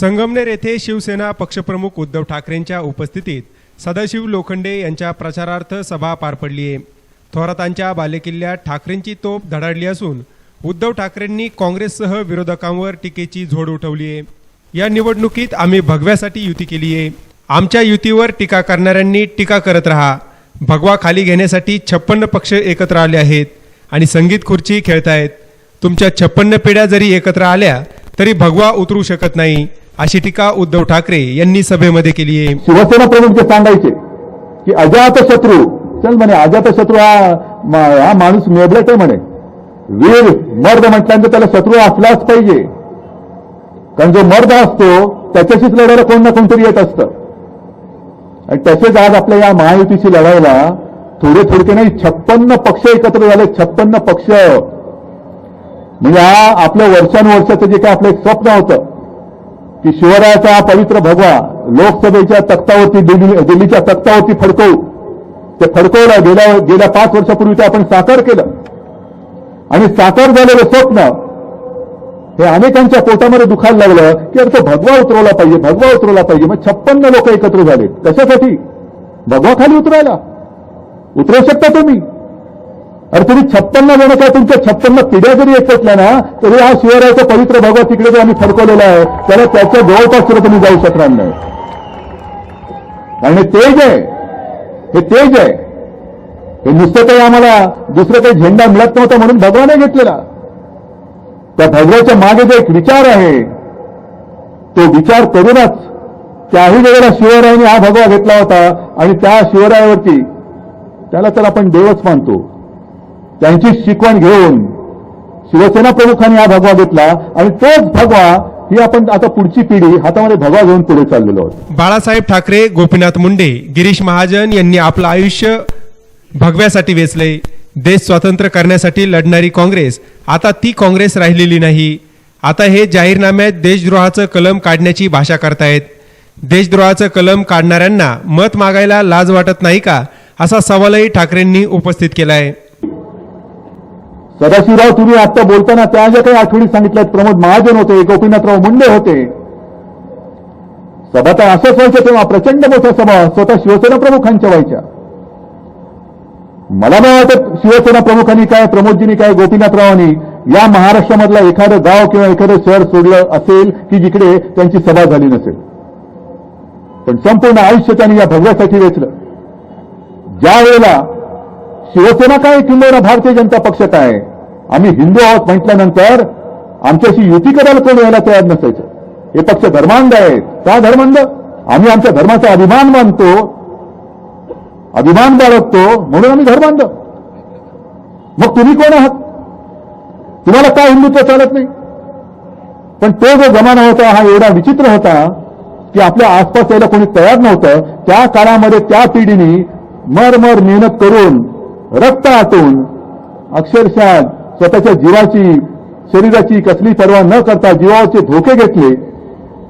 संगमनेर येथे शिवसेना पक्षप्रमुख उद्धव ठाकरेंच्या उपस्थितीत सदाशिव लोखंडे यांच्या प्रचारार्थ सभा पार पडली आहे. थोरातांच्या बालेकिल्ल्यात ठाकरेंची तोफ धडाडली असून उद्धव ठाकरेंनी काँग्रेससह विरोधकांवर टीकेची झोड उठवली आहे. या निवडणुकीत आम्ही भगव्यासाठी युती केली आहे. आमच्या युतीवर टीका करणाऱ्यांनी टीका करत राहा. भगवा खाली घेण्यासाठी छप्पन्न पक्ष एकत्र आले आहेत आणि संगीत खुर्ची खेळतायत. तुमच्या छप्पन्न पिढ्या जरी एकत्र आल्या तरी भगवा उतरू शकत नाही. अशी टीका उद्धव ठाकरे यांनी सभेमध्ये केली आहे. शिवसेना प्रमुख जे सांगायचे की अजात शत्रू चल म्हणे अजात शत्रू हा हा माणूस मेबलेट आहे म्हणे. वीर मर्द म्हटल्यानंतर त्याला शत्रू असलाच पाहिजे. कारण जो मर्द असतो त्याच्याशीच लढायला कोण ना कोणतरी येत असतं. आणि तसेच आज आपल्या या महायुतीशी लढायला थोडे थोडके नाही छप्पन्न पक्ष एकत्र झाले छप्पन्न पक्ष. म्हणजे हा आपल्या वर्षानुवर्षाचं जे काय आपलं एक स्वप्न होतं की शिवरायाचा हा पवित्र भगवा लोकसभेच्या तख्तावरती दिल्लीच्या तख्तावरती फडकवू. ते फडकवलं. गेल्या गेल्या पाच वर्षापूर्वी ते आपण साकार केलं. आणि साकार झालेलं स्वप्न हे अनेकांच्या पोटामध्ये दुखायला लागलं की अरे तो भगवा उतरवला पाहिजे भगवा उतरवला पाहिजे. मग छप्पन्न लोक एकत्र झाले. कशासाठी? भगवा खाली उतरायला. उतरू शकता तुम्ही. अरे तुम्ही छप्पन्न जण काय तुमच्या छप्पन्न पिढ्या जरी एकवटल्या ना तरी हा शिवरायाचा पवित्र भगवा तिकडे जो आम्ही फडकवलेला आहे. त्याला त्याच्या जवळपास सुद्धा तुम्ही जाऊ शकणार नाही. आणि हे तेज आहे. हे तेज आहे. हे नुसतं काही आम्हाला दुसरं काही झेंडा मिळत नव्हता म्हणून भगवा नाही घेतलेला. त्या भगवाच्या मागे जो एक विचार आहे तो विचार करूनच त्याही वेळेला शिवरायाने हा भगवा घेतला होता आणि त्या शिवरायावरती त्याला तर आपण देवच मानतो. त्यांची शिकवण घेऊन शिवसेना प्रमुखांनी हा भगवा घेतला आणि तोच भगवा ही आपण आता पुढची पिढी हातामध्ये भगवा घेऊन पुढे चाललेलो आहोत. बाळासाहेब ठाकरे गोपीनाथ मुंडे गिरीश महाजन यांनी आपलं आयुष्य भगव्यासाठी वेचले देश स्वतंत्र करण्यासाठी लढणारी काँग्रेस. आता ती काँग्रेस राहिलेली नाही. आता हे जाहीरनाम्यात देशद्रोहाचं कलम काढण्याची भाषा करतायत. देशद्रोहाचं कलम काढणाऱ्यांना मत मागायला लाज वाटत नाही का? असा सवालही ठाकरेंनी उपस्थित केला आहे सदाशिवराव तुम्ही आता बोलताना त्या ज्या काही आठवणी सांगितल्यात प्रमोद महाजन होते गोपीनाथराव मुंडे होते सभा तर असंच व्हायच्या तेव्हा प्रचंड मोठ्या सभा स्वतः शिवसेना प्रमुखांच्या व्हायच्या. मला नाही वाटत शिवसेना प्रमुखांनी काय प्रमोदजींनी काय गोपीनाथरावांनी या महाराष्ट्रामधलं एखादं गाव किंवा एखादं शहर सोडलं असेल की जिकडे त्यांची सभा झाली नसेल. पण संपूर्ण आयुष्य त्यांनी या भव्यासाठी वेचलं ज्या वेळेला शिवसेना काय किंवा भारतीय जनता पक्ष काय आम्ही हिंदू आहोत म्हटल्यानंतर आमच्याशी युती करायला कोण यायला तयार नसायचं. हे पक्ष धर्मांध आहेत. का धर्मांध? आम्ही आमच्या धर्माचा अभिमान मानतो. अभिमान बाळगतो. म्हणून आम्ही धर्मांध. मग तुम्ही कोण आहात? तुम्हाला काय हिंदुत्व चालत नाही? पण तो जो जमाना होता हा एवढा विचित्र होता की आपल्या आसपास यायला कोणी तयार नव्हतं. त्या काळामध्ये त्या पिढीने मर मर मेहनत करून रक्त आटून अक्षरशः स्वतःच्या जीवाची शरीराची कसली पर्वा न करता जीवाचे धोके घेतले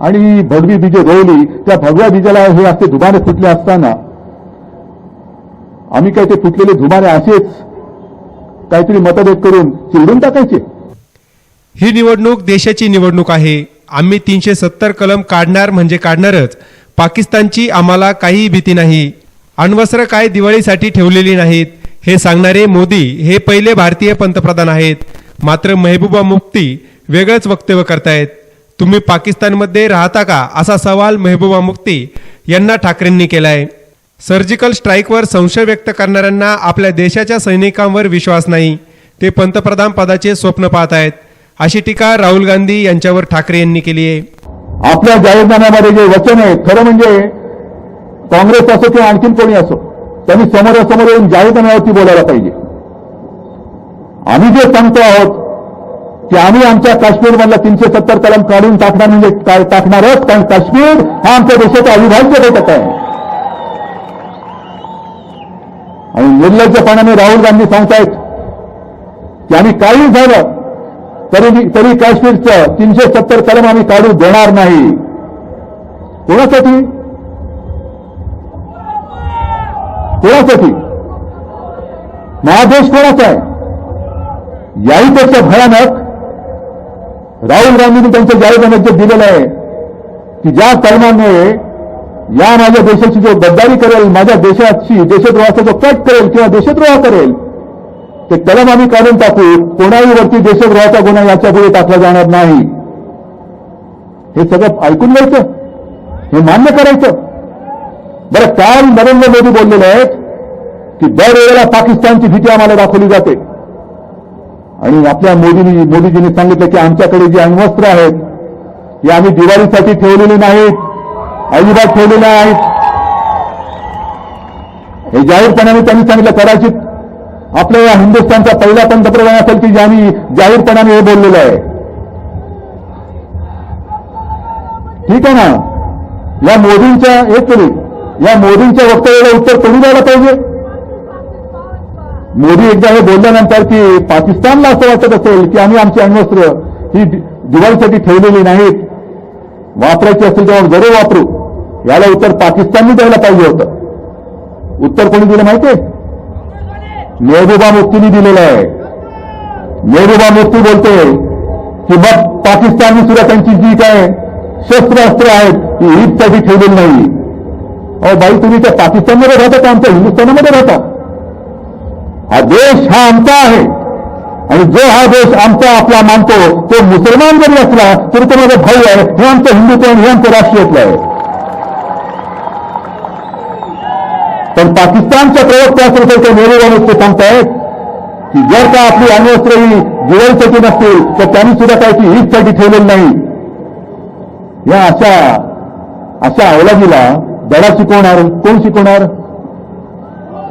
आणि भगवी बीजे रोवली त्या भगव्या बीजाला हे असे धुमाने फुटले असताना आम्ही काय ते फुटलेले धुमाने असेच काहीतरी मतभेद करून चिरडून टाकायचे? ही निवडणूक देशाची निवडणूक आहे. आम्ही तीनशे सत्तर कलम काढणार म्हणजे काढणारच. पाकिस्तानची आम्हाला काही भीती नाही. अण्वस्त्र काय दिवाळीसाठी ठेवलेली नाहीत. हे सांगणारे मोदी हे पहिले भारतीय पंतप्रधान आहेत. मात्र मेहबूबा मुफ्ती वेगळंच वक्तव्य करतायत. तुम्ही पाकिस्तानमध्ये राहता का? असा सवाल मेहबूबा मुफ्ती यांना ठाकरेंनी केलाय. सर्जिकल स्ट्राईकवर संशय व्यक्त करणाऱ्यांना आपल्या देशाच्या सैनिकांवर विश्वास नाही. ते पंतप्रधान पदाचे स्वप्न पाहत आहेत अशी टीका राहुल गांधी यांच्यावर ठाकरे यांनी केली आहे. आपल्या जाहीरनाम्यामध्ये जे वचन आहे खरं म्हणजे काँग्रेस असो किंवा आणखीन कोणी असो त्यांनी समोरासमोर येऊन जाहीरनाम्यावरती बोलायला पाहिजे. आम्ही जे सांगतो आहोत की आम्ही आमच्या काश्मीरमधला तीनशे सत्तर कलम काढून टाकणार म्हणजे काय टाकणारच कारण काश्मीर हा आमच्या देशाचा अविभाज्य घटक आहे. आणि निर्लज्जपणाने राहुल गांधी सांगतायत की आम्ही काही झालं तरी तरी काश्मीरचं तीनशे सत्तर कलम आम्ही काढू देणार नाही. कोणासाठी? कोणासाठी? महादेश कोणाचा आहे? याही याहीपेक्षा भयानक राहुल गांधींनी त्यांच्या जाहीरनाम्यात जे दिलेलं आहे की ज्या कलमाने या माझ्या देशाची जो गद्दारी करेल माझ्या देशाची देशद्रोहाचा जो कट करेल किंवा देशद्रोह करेल ते कलम आम्ही काढून टाकू. कोणाही वरती देशद्रोहाचा गुन्हा याच्यापुढे टाकला जाणार नाही. हे सगळं ऐकून घ्यायचं? हे मान्य करायचं? बरं काल नरेंद्र मोदी बोललेले आहेत की दरवेळेला पाकिस्तानची भीती आम्हाला दाखवली जाते. आणि आपल्या मोदींनी मोदीजींनी सांगितलं की आमच्याकडे जी अण्वस्त्र आहेत ही आम्ही दिवाळीसाठी ठेवलेली नाहीत अजिबात ठेवलेली नाहीत. हे जाहीरपणाने त्यांनी सांगितलं कदाचित आपल्या या हिंदुस्थानचा पहिला पंतप्रधान असेल की ज्यांनी जाहीरपणाने हे बोललेलं आहे. ठीक आहे ना? या मोदींच्या एक या मोदींच्या वक्तव्याला उत्तर कोणी द्यायला पाहिजे? मोदी एकदा हे बोलल्यानंतर की पाकिस्तानला असं वाटत असेल की आम्ही आमची अण्वस्त्र ही दिवाळीसाठी ठेवलेली नाहीत. वापरायची असेल तेव्हा जरूर वापरू. याला उत्तर पाकिस्ताननी द्यायला पाहिजे होतं. उत्तर कोणी दिलं माहितीये मेहबूबा मुफ्तीनी दिलेलं आहे. मेहबूबा मुफ्ती बोलते की मग पाकिस्ताननी सुद्धा त्यांची जी काय शस्त्रास्त्र आहेत ती ईदसाठी ठेवलेली नाही. अहो बाई तुम्ही त्या पाकिस्तानमध्ये राहता का? आमच्या हिंदुस्थानामध्ये राहता? हा देश हा आमचा आहे. आणि जो हा देश आमचा आपला मानतो तो मुसलमान जरी असला तरी तो माझा भाऊ आहे. हे आमचं हिंदुत्व आणि हे आमचं राष्ट्रीयत्व आहे. पण पाकिस्तानच्या प्रवक्त्या असेल ते नेहरू ते सांगतायत की जर का आपली अण्वस्त्र ही दिवाळीसाठी नसतील तर त्यांनी सुद्धा काय ती ईदसाठी ठेवलेली नाही. या अशा अशा अवलादीला धडा शिकवणार कोण शिकवणार?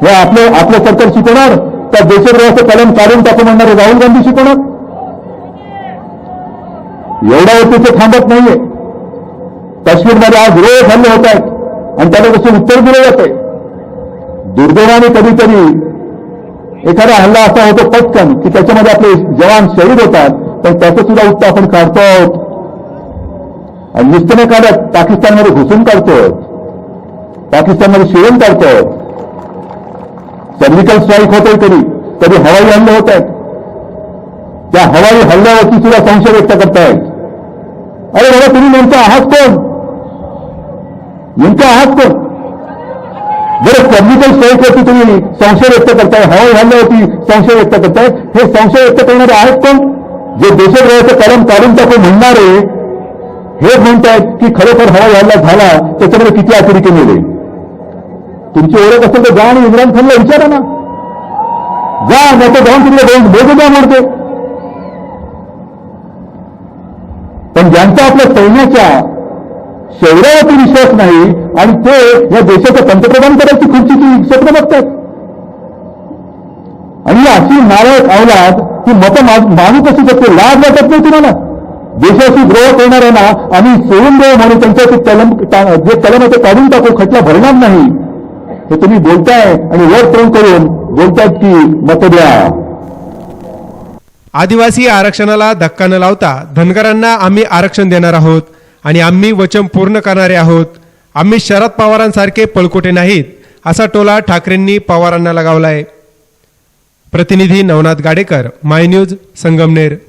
हे आपलं आपलं सरकार शिकवणार? त्या देशद्रोहाचं कलम काढून टाकू म्हणणारे राहुल गांधी शिकवणार? एवढ्यावरती ते थांबत नाहीये. काश्मीरमध्ये आज रोज हल्ले होत आहेत. आणि त्याला कसं उत्तर दिलं जाते दुर्दैवाने कधीतरी एखादा हल्ला असा होतो पटकन की त्याच्यामध्ये आपले जवान शहीद होतात पण त्याचं सुद्धा उत्तर आपण काढतो आहोत. आणि नुसतं नाही काढत पाकिस्तानमध्ये घुसून काढतो पाकिस्तानमध्ये शिवण काढतोय सर्जिकल स्ट्राईक होतोय तरी. तरी हवाई हल्ले होत आहेत. त्या हवाई हल्ल्यावरती सुद्धा संशय व्यक्त करतायत. अरे बाबा तुम्ही नेमकं आहात कोण? नेमकं आहात कोण? जर सर्जिकल स्ट्राईकवरती तुम्ही संशय व्यक्त करताय हवाई हल्ल्यावरती संशय व्यक्त करताय. हे संशय व्यक्त करणारे आहेत कोण? जे देशद्रोहाचं कलम काढून टाकू म्हणणारे हे म्हणतायत की खरोखर हवाई हल्ला झाला त्याच्यामध्ये किती अतिरिक्त मिळेल तुमची ओळख असेल तर जा आणि इम्रान खानला विचारा ना. जा नाही तर जाऊन तिकडे जाऊन बोलू द्या म्हणते पण ज्यांचा आपल्या सैन्याच्या शौर्यावरती विश्वास नाही आणि ते या देशाचं पंतप्रधान करायची खुर्चीची स्वप्न बघतात आणि अशी नारायक अवलाद ही मतं मागू कशी शकते लाज वाटत नाही तुम्हाला? देशाशी द्रोह करणाऱ्यांना आम्ही सोडून देऊ म्हणून त्यांच्यावरती कलम जे कलम आहे ते काढून टाकू खटला भरणार नाही. हे तुम्ही बोलताय आणि वर तोंड करून बोलतात की मत द्या. आदिवासी आरक्षणाला धक्का न लावता धनगरांना आम्ही आरक्षण देणार आहोत आणि आम्ही वचन पूर्ण करणारे आहोत. आम्ही शरद पवारांसारखे पळकोटे नाहीत असा टोला ठाकरेंनी पवारांना लगावलाय. प्रतिनिधी नवनाथ गाडेकर माय न्यूज संगमनेर.